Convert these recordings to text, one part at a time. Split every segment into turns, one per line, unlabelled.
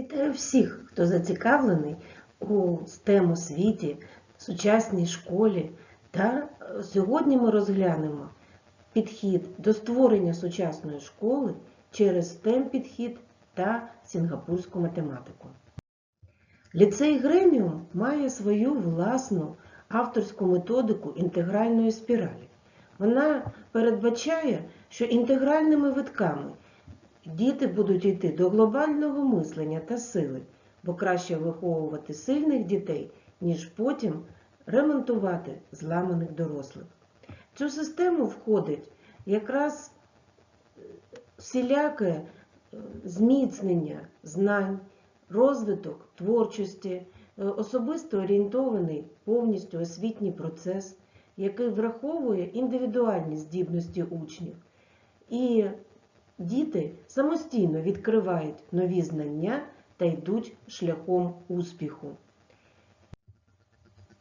Вітаю всіх, хто зацікавлений у STEM освіті, сучасній школі. Та е, сьогодні ми розглянемо підхід до створення сучасної школи через STEM підхід та сінгапурську математику. Ліцей Греміум має свою власну авторську методику інтегральної спіралі. Вона передбачає, що інтегральними витками Діти будуть йти до глобального мислення та сили, бо краще виховувати сильних дітей, ніж потім ремонтувати зламаних дорослих. Цю систему входить якраз е, всіляке е, зміцнення знань, розвиток творчості, е, особисто орієнтований повністю освітній процес, який враховує індивідуальні здібності учнів. І Діти самостійно відкривають нові знання та йдуть шляхом успіху.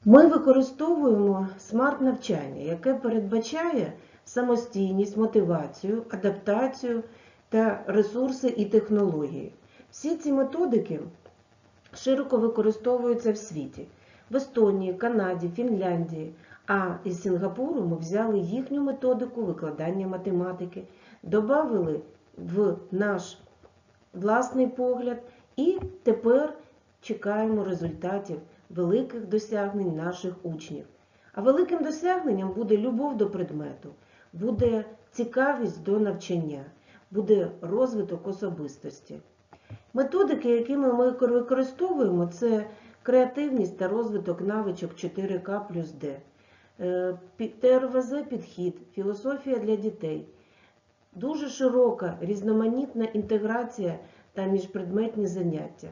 Ми використовуємо смарт-навчання, яке передбачає самостійність, мотивацію, адаптацію та ресурси і технології. Всі ці методики широко використовуються в світі. В Естонії, Канаді, Фінляндії, а із Сінгапуру ми взяли їхню методику викладання математики добавили в наш власний погляд, і тепер чекаємо результатів великих досягнень наших учнів. А великим досягненням буде любов до предмету, буде цікавість до навчання, буде розвиток особистості. Методики, якими ми використовуємо, це креативність та розвиток навичок 4К плюс Д, Е, ТРВЗ підхід, філософія для дітей. Дуже широка різноманітна інтеграція та міжпредметні заняття.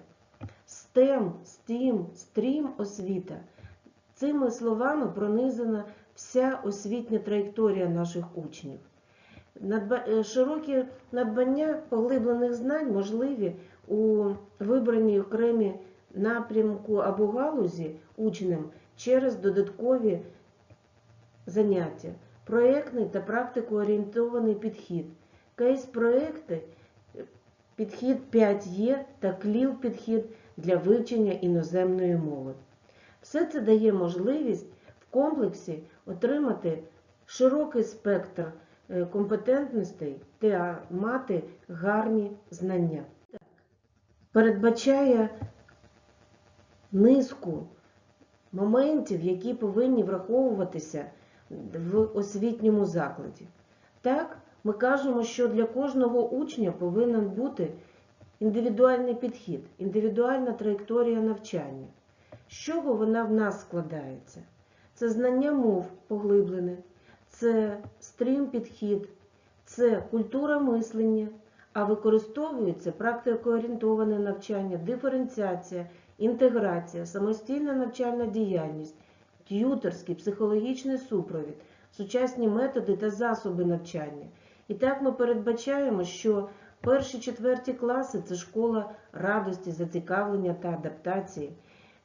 STEM, STEAM, STREAM освіта. Цими словами пронизана вся освітня траєкторія наших учнів. Е, Широкі надбання поглиблених знань можливі у вибраній окремі напрямку або галузі учням через додаткові заняття, проєктний та практикоорієнтований підхід, кейс-проєкти, підхід 5Е та клів підхід для вивчення іноземної мови. Все це дає можливість в комплексі отримати широкий спектр е, компетентностей та мати гарні знання. Передбачає низку моментів, які повинні враховуватися в освітньому закладі. Так, ми кажемо, що для кожного учня повинен бути індивідуальний підхід, індивідуальна траєкторія навчання. З чого вона в нас складається? Це знання мов поглиблене, це стрім підхід, це культура мислення, а використовується практикоорієнтоване навчання, диференціація, інтеграція, самостійна навчальна діяльність, т'юторський, психологічний супровід, сучасні методи та засоби навчання. І так ми передбачаємо, що перші четверті класи це школа радості, зацікавлення та адаптації.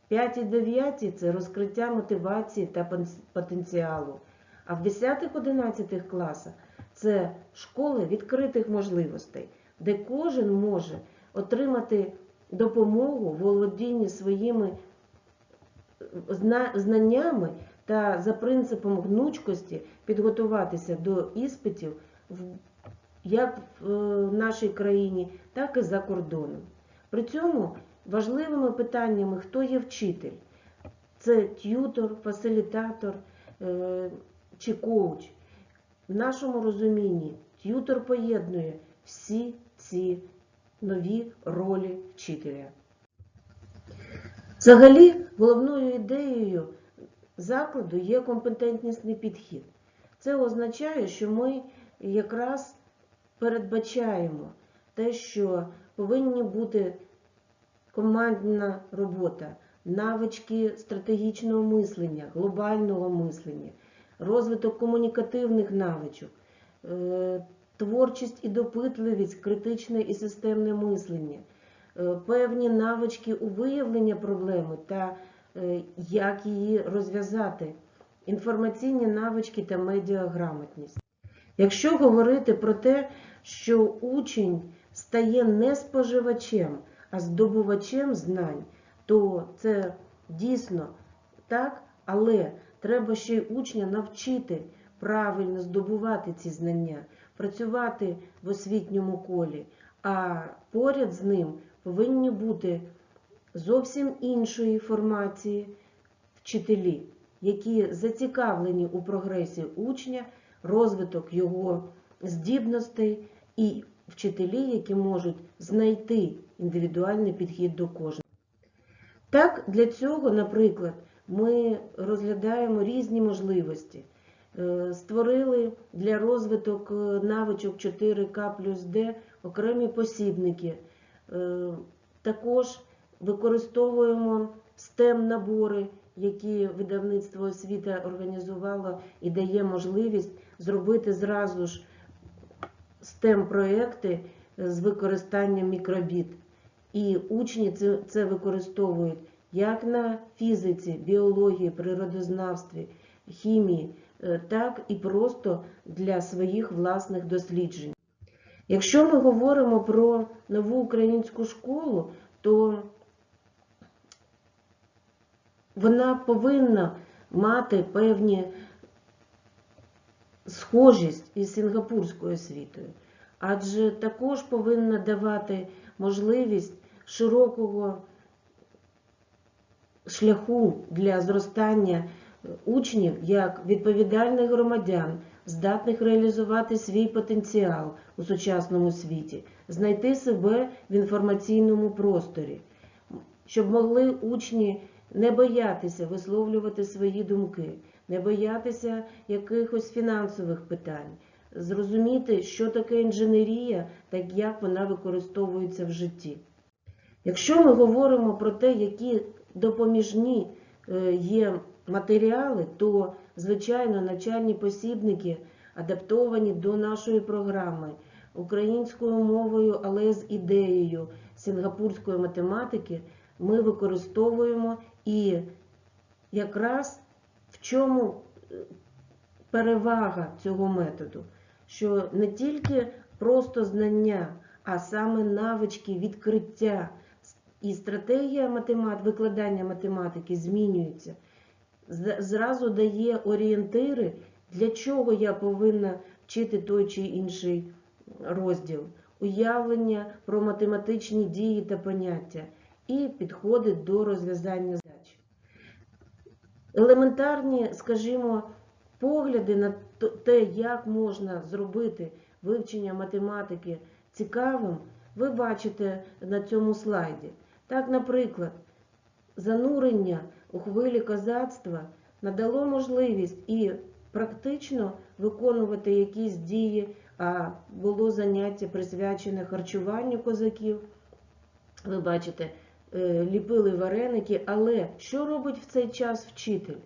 П'яті дев'яті це розкриття мотивації та потенціалу. А в 10-11 класах це школи відкритих можливостей, де кожен може отримати допомогу в володінні своїми знаннями та за принципом гнучкості підготуватися до іспитів як в е, нашій країні, так і за кордоном. При цьому важливими питаннями, хто є вчитель, це т'ютор, фасилітатор е, чи коуч. В нашому розумінні т'ютор поєднує всі ці нові ролі вчителя. Взагалі, головною ідеєю закладу є компетентнісний підхід. Це означає, що ми якраз передбачаємо те, що повинні бути командна робота, навички стратегічного мислення, глобального мислення, розвиток комунікативних навичок, е, творчість і допитливість, критичне і системне мислення, е, певні навички у виявленні проблеми та е, як її розв'язати, інформаційні навички та медіаграмотність. Якщо говорити про те, що учень стає не споживачем, а здобувачем знань, то це дійсно так, але треба ще й учня навчити правильно здобувати ці знання, працювати в освітньому колі, а поряд з ним повинні бути зовсім іншої формації вчителі, які зацікавлені у прогресі учня, розвиток його здібностей і вчителі, які можуть знайти індивідуальний підхід до кожного. Так, для цього, наприклад, ми розглядаємо різні можливості. Е, Створили для розвиток е, навичок 4К плюс Д окремі посібники. Е, Також використовуємо STEM-набори, які видавництво освіта організувало і дає можливість зробити зразу ж STEM-проекти з використанням мікробіт. І учні це, це використовують як на фізиці, біології, природознавстві, хімії, е, так і просто для своїх власних досліджень. Якщо ми говоримо про нову українську школу, то вона повинна мати певні схожість із сінгапурською освітою, адже також повинна давати можливість широкого шляху для зростання учнів як відповідальних громадян, здатних реалізувати свій потенціал у сучасному світі, знайти себе в інформаційному просторі, щоб могли учні не боятися висловлювати свої думки, не боятися якихось фінансових питань, зрозуміти, що таке інженерія та як вона використовується в житті. Якщо ми говоримо про те, які допоміжні е, є матеріали, то, звичайно, навчальні посібники адаптовані до нашої програми українською мовою, але з ідеєю сінгапурської математики ми використовуємо і якраз в чому е, перевага цього методу, що не тільки просто знання, а саме навички відкриття і стратегія математ... викладання математики змінюється. Зразу дає орієнтири, для чого я повинна вчити той чи інший розділ, уявлення про математичні дії та поняття і підходи до розв'язання. Елементарні, скажімо, погляди на те, як можна зробити вивчення математики цікавим, ви бачите на цьому слайді. Так, наприклад, занурення у хвилі козацтва надало можливість і практично виконувати якісь дії, а було заняття присвячене харчуванню козаків. Ви бачите, ліпили вареники, але що робить в цей час вчитель?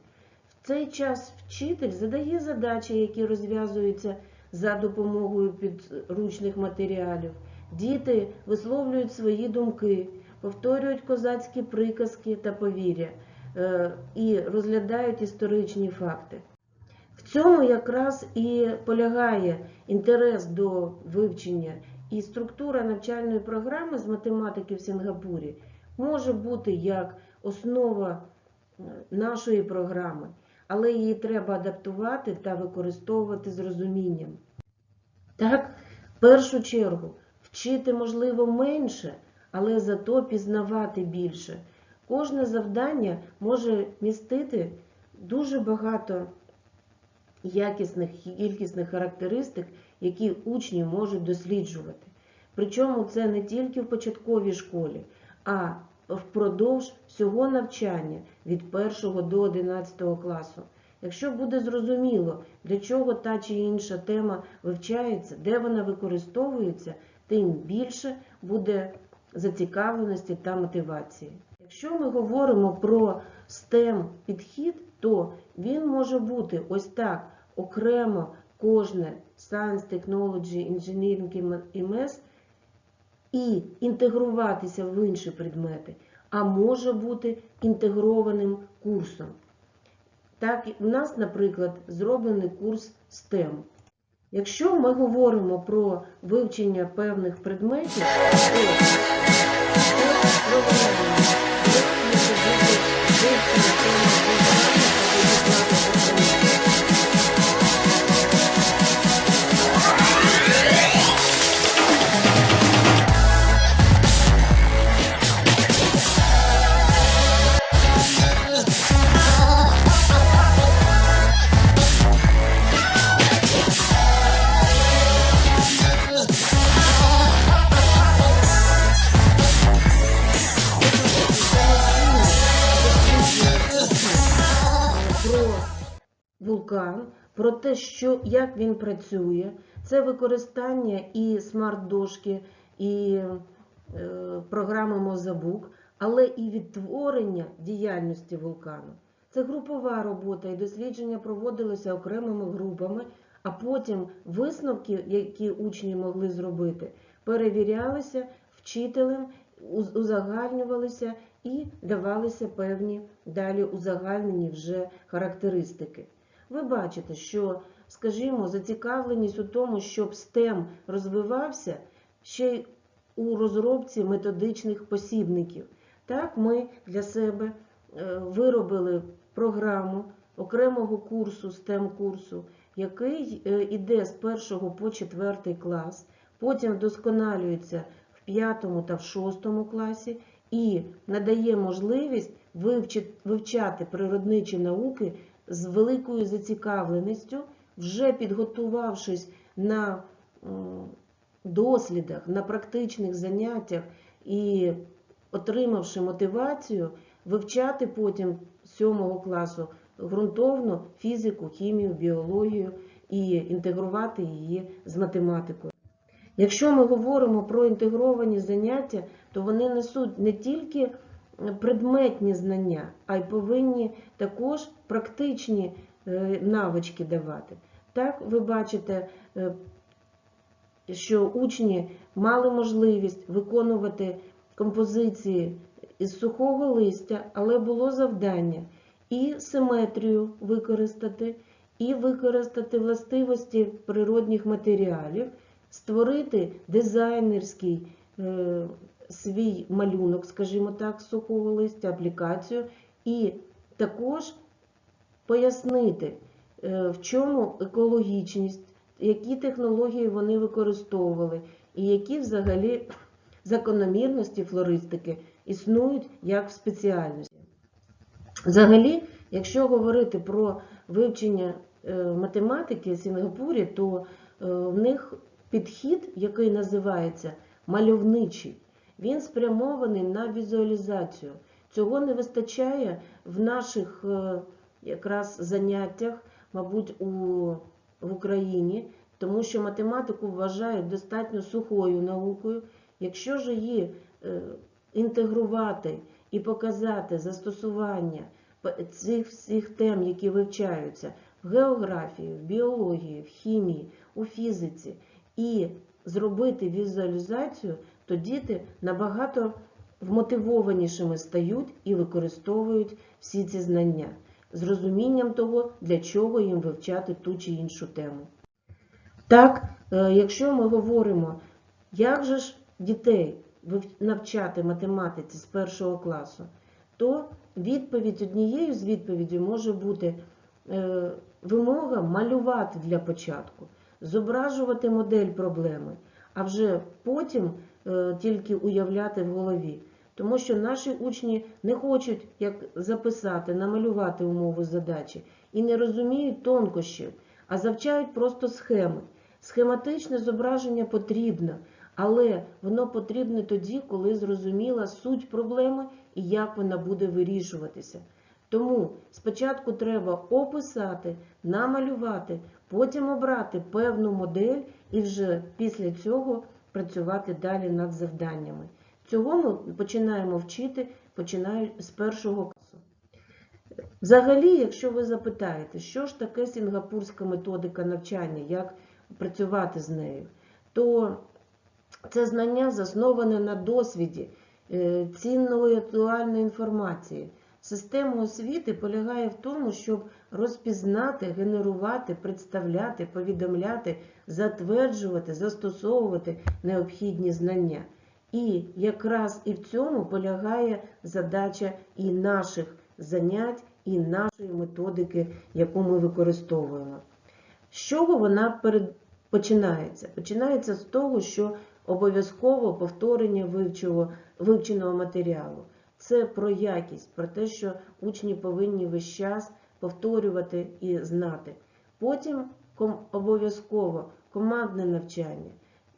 В цей час вчитель задає задачі, які розв'язуються за допомогою підручних матеріалів. Діти висловлюють свої думки, повторюють козацькі приказки та повір'я е, і розглядають історичні факти. В цьому якраз і полягає інтерес до вивчення і структура навчальної програми з математики в Сінгапурі може бути як основа е, нашої програми, але її треба адаптувати та використовувати з розумінням. Так, в першу чергу, вчити можливо менше, але зато пізнавати більше. Кожне завдання може містити дуже багато якісних і кількісних характеристик, які учні можуть досліджувати. Причому це не тільки в початковій школі, а впродовж всього навчання від 1 до 11 класу. Якщо буде зрозуміло, для чого та чи інша тема вивчається, де вона використовується, тим більше буде зацікавленості та мотивації. Якщо ми говоримо про STEM підхід, то він може бути ось так окремо кожне Science, Technology, Engineering і Math і інтегруватися в інші предмети, а може бути інтегрованим курсом. Так, у нас, наприклад, зроблений курс STEM. Якщо ми говоримо про вивчення певних предметів, то як він працює, це використання і смарт-дошки, і е, програми Мозабук, але і відтворення діяльності вулкану. Це групова робота, і дослідження проводилися окремими групами, а потім висновки, які учні могли зробити, перевірялися вчителем, узагальнювалися і давалися певні далі узагальнені вже характеристики. Ви бачите, що, скажімо, зацікавленість у тому, щоб STEM розвивався ще й у розробці методичних посібників. Так, ми для себе е, виробили програму окремого курсу, STEM-курсу, який е, іде з 1 по 4 клас, потім вдосконалюється в 5 та в 6 класі і надає можливість вивчати природничі науки з великою зацікавленістю, вже підготувавшись на дослідах, на практичних заняттях і отримавши мотивацію, вивчати потім 7 класу ґрунтовно фізику, хімію, біологію і інтегрувати її з математикою. Якщо ми говоримо про інтегровані заняття, то вони несуть не тільки предметні знання, а й повинні також практичні е, навички давати. Так, ви бачите, е, що учні мали можливість виконувати композиції із сухого листя, але було завдання і симетрію використати, і використати властивості природних матеріалів, створити дизайнерський е, свій малюнок, скажімо так, сухого листя, аплікацію, і також пояснити, в чому екологічність, які технології вони використовували, і які взагалі закономірності флористики існують як в спеціальності. Взагалі, якщо говорити про вивчення е, математики в Сінгапурі, то е, в них підхід, який називається мальовничий, він спрямований на візуалізацію. Цього не вистачає в наших е, якраз заняттях, мабуть, у, в Україні, тому що математику вважають достатньо сухою наукою. Якщо ж її е, інтегрувати і показати застосування цих всіх тем, які вивчаються в географії, в біології, в хімії, у фізиці, і зробити візуалізацію, то діти набагато вмотивованішими стають і використовують всі ці знання з розумінням того, для чого їм вивчати ту чи іншу тему. Так, е, якщо ми говоримо, як же ж дітей навчати математиці з першого класу, то відповідь однією з відповідей може бути е, вимога малювати для початку, зображувати модель проблеми, а вже потім е, тільки уявляти в голові. Тому що наші учні не хочуть як записати, намалювати умови задачі і не розуміють тонкощів, а завчають просто схеми. Схематичне зображення потрібно, але воно потрібне тоді, коли зрозуміла суть проблеми і як вона буде вирішуватися. Тому спочатку треба описати, намалювати, потім обрати певну модель і вже після цього працювати далі над завданнями. Цього ми починаємо вчити починаючи з першого класу. Взагалі, якщо ви запитаєте, що ж таке сінгапурська методика навчання, як працювати з нею, то це знання засноване на досвіді е, цінної актуальної інформації. Система освіти полягає в тому, щоб розпізнати, генерувати, представляти, повідомляти, затверджувати, застосовувати необхідні знання. І якраз і в цьому полягає задача і наших занять, і нашої методики, яку ми використовуємо. З чого вона починається? Починається з того, що обов'язково повторення вивченого матеріалу. Це про якість, про те, що учні повинні весь час повторювати і знати. Потім обов'язково командне навчання.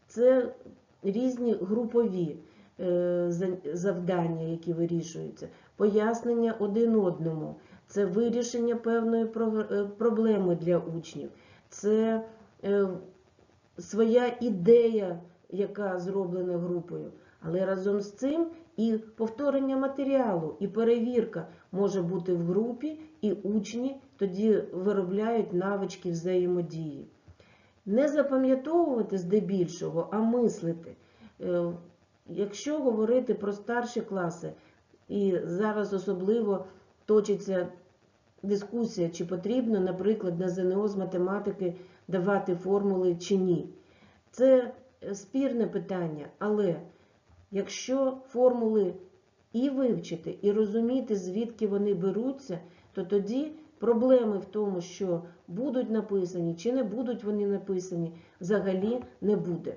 Це різні групові е, завдання, які вирішуються, пояснення один одному, це вирішення певної е, проблеми для учнів, це е, своя ідея, яка зроблена групою. Але разом з цим і повторення матеріалу, і перевірка може бути в групі, і учні тоді виробляють навички взаємодії. Не запам'ятовувати здебільшого, а мислити. Е, Якщо говорити про старші класи, і зараз особливо точиться дискусія, чи потрібно, наприклад, на ЗНО з математики давати формули чи ні. Це спірне питання, але якщо формули і вивчити, і розуміти, звідки вони беруться, то тоді проблеми в тому, що будуть написані чи не будуть вони написані, взагалі не буде.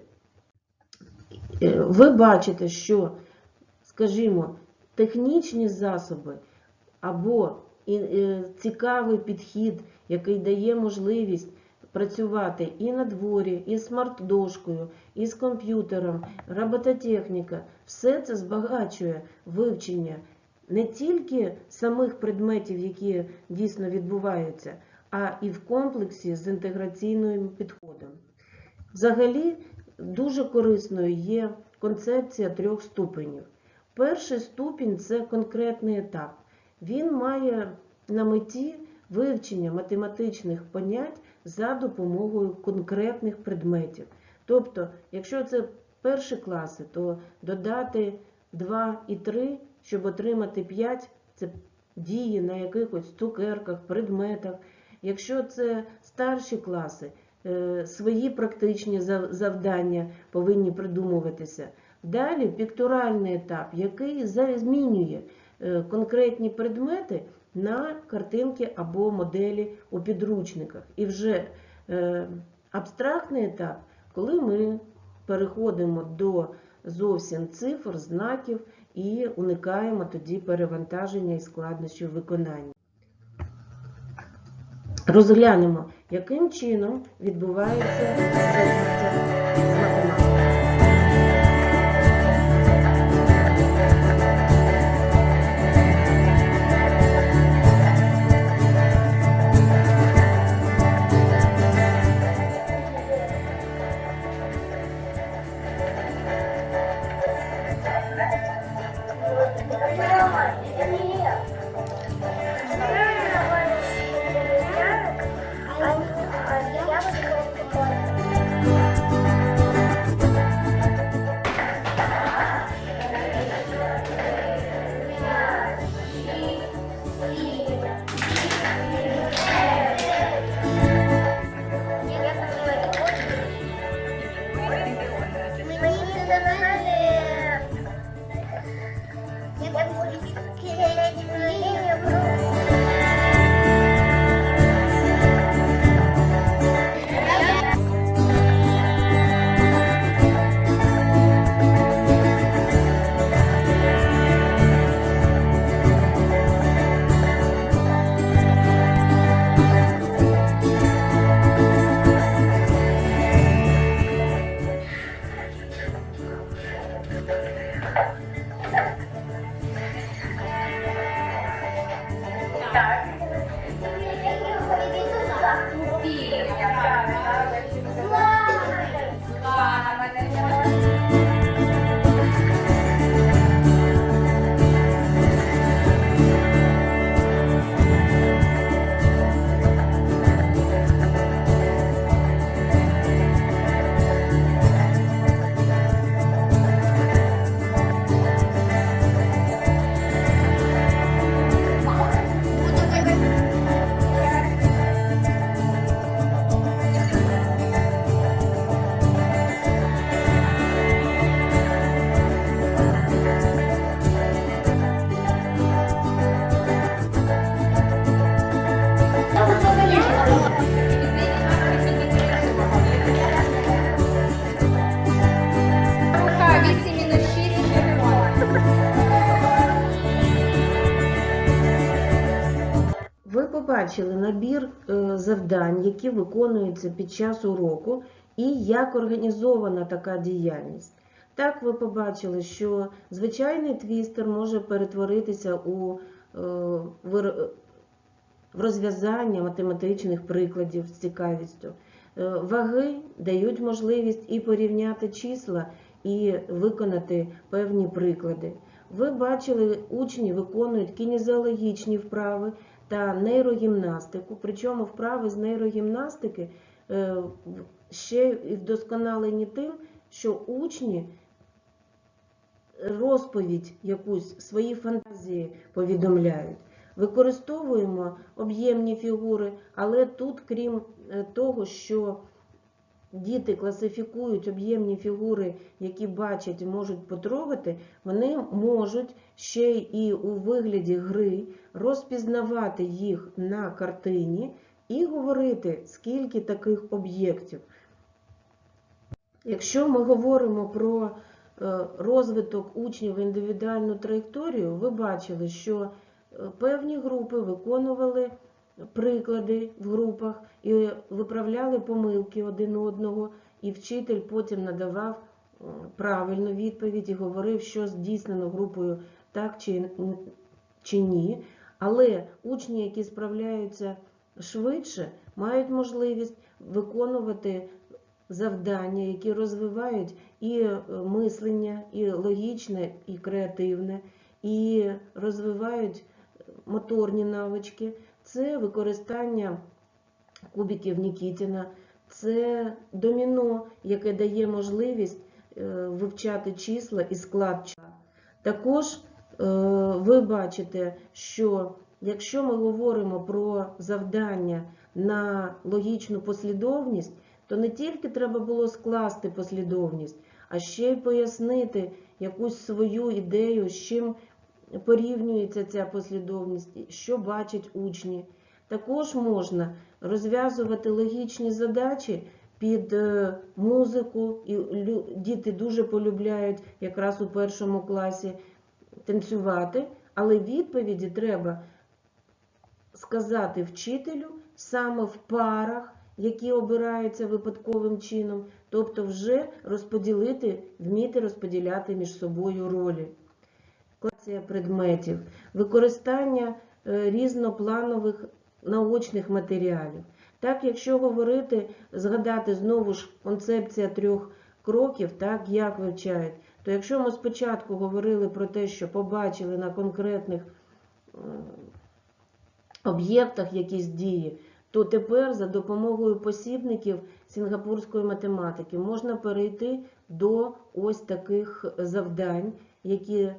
Е, Ви бачите, що, скажімо, технічні засоби або е, цікавий підхід, який дає можливість працювати і на дворі, і смарт-дошкою, і з комп'ютером, робототехніка, все це збагачує вивчення не тільки самих предметів, які дійсно відбуваються, а і в комплексі з інтеграційним підходом. Взагалі, дуже корисною є концепція трьох ступенів. Перший ступінь це конкретний етап. Він має на меті вивчення математичних понять за допомогою конкретних предметів. Тобто, якщо це перші класи, то додати 2 і 3, щоб отримати 5, це дії на якихось цукерках, предметах. Якщо це старші класи, е, свої практичні завдання повинні придумуватися. Далі піктуральний етап, який змінює е, конкретні предмети на картинки або моделі у підручниках. І вже е, абстрактний етап, коли ми переходимо до зовсім цифр, знаків і уникаємо тоді перевантаження і складнощів виконання. Розглянемо, яким чином відбувається бачили набір е, завдань, які виконуються під час уроку, і як організована така діяльність. Так, ви побачили, що звичайний твістер може перетворитися у е, в розв'язання математичних прикладів з цікавістю. Е, Ваги дають можливість і порівняти числа, і виконати певні приклади. Ви бачили, учні виконують кінезіологічні вправи та нейрогімнастику. Причому вправи з нейрогімнастики е, ще і вдосконалені тим, що учні розповідь якусь свої фантазії повідомляють. Використовуємо об'ємні фігури, але тут, крім е, того, що діти класифікують об'ємні фігури, які бачать і можуть потрогати, вони можуть ще і у вигляді гри розпізнавати їх на картині і говорити, скільки таких об'єктів. Якщо ми говоримо про е, розвиток учнів в індивідуальну траєкторію, ви бачили, що е, певні групи виконували приклади в групах і виправляли помилки один одного, і вчитель потім надавав е, правильну відповідь і говорив, що здійснено групою так чи, чи ні. Але учні, які справляються швидше, мають можливість виконувати завдання, які розвивають і е, мислення, і логічне, і креативне, і розвивають моторні навички. Це використання кубиків Нікітіна, це доміно, яке дає можливість е, вивчати числа і склад числа. Також е, ви бачите, що якщо ми говоримо про завдання на логічну послідовність, то не тільки треба було скласти послідовність, а ще й пояснити якусь свою ідею, з чим порівнюється ця послідовність, що бачать учні. Також можна розв'язувати логічні задачі під е, музику, і діти дуже полюбляють якраз у першому класі танцювати, але відповіді треба сказати вчителю саме в парах, які обираються випадковим чином, тобто вже розподілити, вміти розподіляти між собою ролі. Класія предметів, використання е, різнопланових наочних матеріалів. Так, якщо говорити, згадати знову ж концепція трьох кроків, так, як вивчають, то якщо ми спочатку говорили про те, що побачили на конкретних об'єктах якісь дії, то тепер за допомогою посібників сінгапурської математики можна перейти до ось таких завдань, які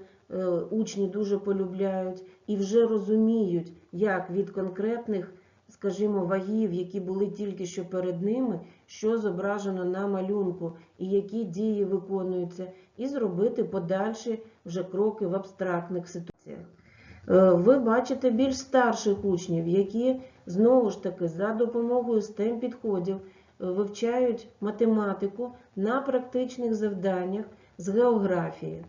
учні дуже полюбляють і вже розуміють, як від конкретних, скажімо, вагів, які були тільки що перед ними, що зображено на малюнку і які дії виконуються, і зробити подальші вже кроки в абстрактних ситуаціях. Е, Ви бачите більш старших учнів, які знову ж таки за допомогою stem підходів е, вивчають математику на практичних завданнях з географії.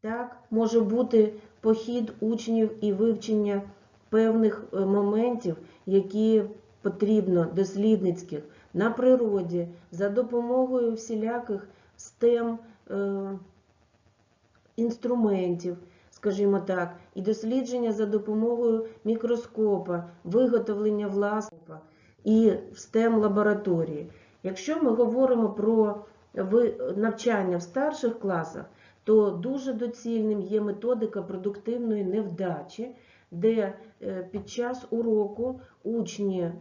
Так, може бути похід учнів і вивчення певних е, моментів, які потрібно дослідницьких на природі, за допомогою всіляких STEM е, інструментів, скажімо так, і дослідження за допомогою мікроскопа, виготовлення власного і STEM лабораторії. Якщо ми говоримо про навчання в старших класах, то дуже доцільним є методика продуктивної невдачі, де е, під час уроку учні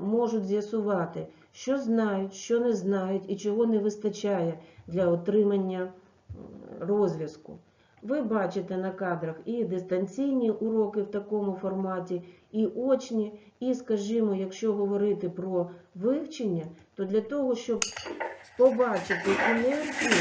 можуть з'ясувати, що знають, що не знають і чого не вистачає для отримання розв'язку. Ви бачите на кадрах і дистанційні уроки в такому форматі, і очні, і, скажімо, якщо говорити про вивчення, то для того, щоб побачити інерцію,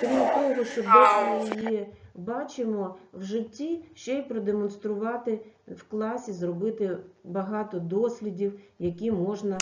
крім того, що десь ми її бачимо в житті, ще й продемонструвати в класі, зробити багато дослідів, які можна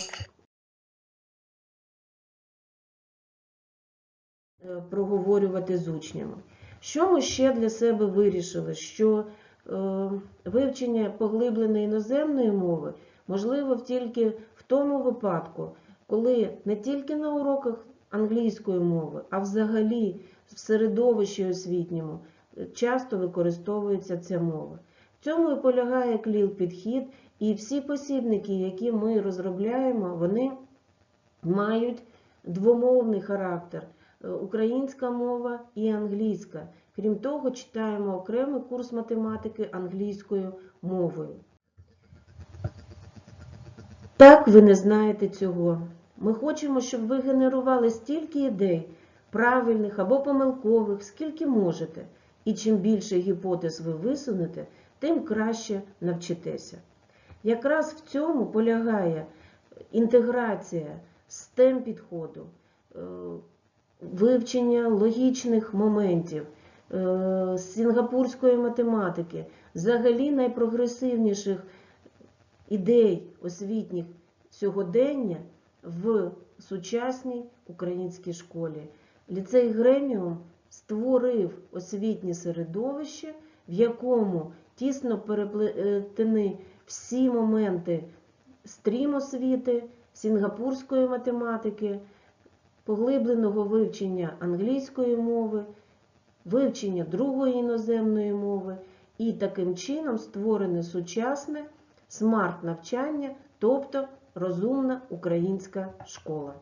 е, проговорювати з учнями. Що ми ще для себе вирішили? Що е, вивчення поглибленої іноземної мови можливо тільки в тому випадку, коли не тільки на уроках англійської мови, а взагалі в середовищі освітньому е, часто використовується ця мова. В цьому і полягає кліл підхід, і всі посібники, які ми розробляємо, вони мають двомовний характер е, українська мова і англійська. Крім того, читаємо окремий курс математики англійською мовою. Так, ви не знаєте цього. Ми хочемо, щоб ви генерували стільки ідей, правильних або помилкових, скільки можете. І чим більше гіпотез ви висунете, тим краще навчитеся. Якраз в цьому полягає інтеграція STEM підходу, е, вивчення логічних моментів, е, сінгапурської математики, взагалі найпрогресивніших ідей освітніх сьогодення в сучасній українській школі. Ліцей Греміум створив освітнє середовище, в якому тісно переплетені всі моменти стрім освіти, сінгапурської математики, поглибленого вивчення англійської мови, вивчення другої іноземної мови, і таким чином створене сучасне смарт-навчання, тобто розумна українська школа.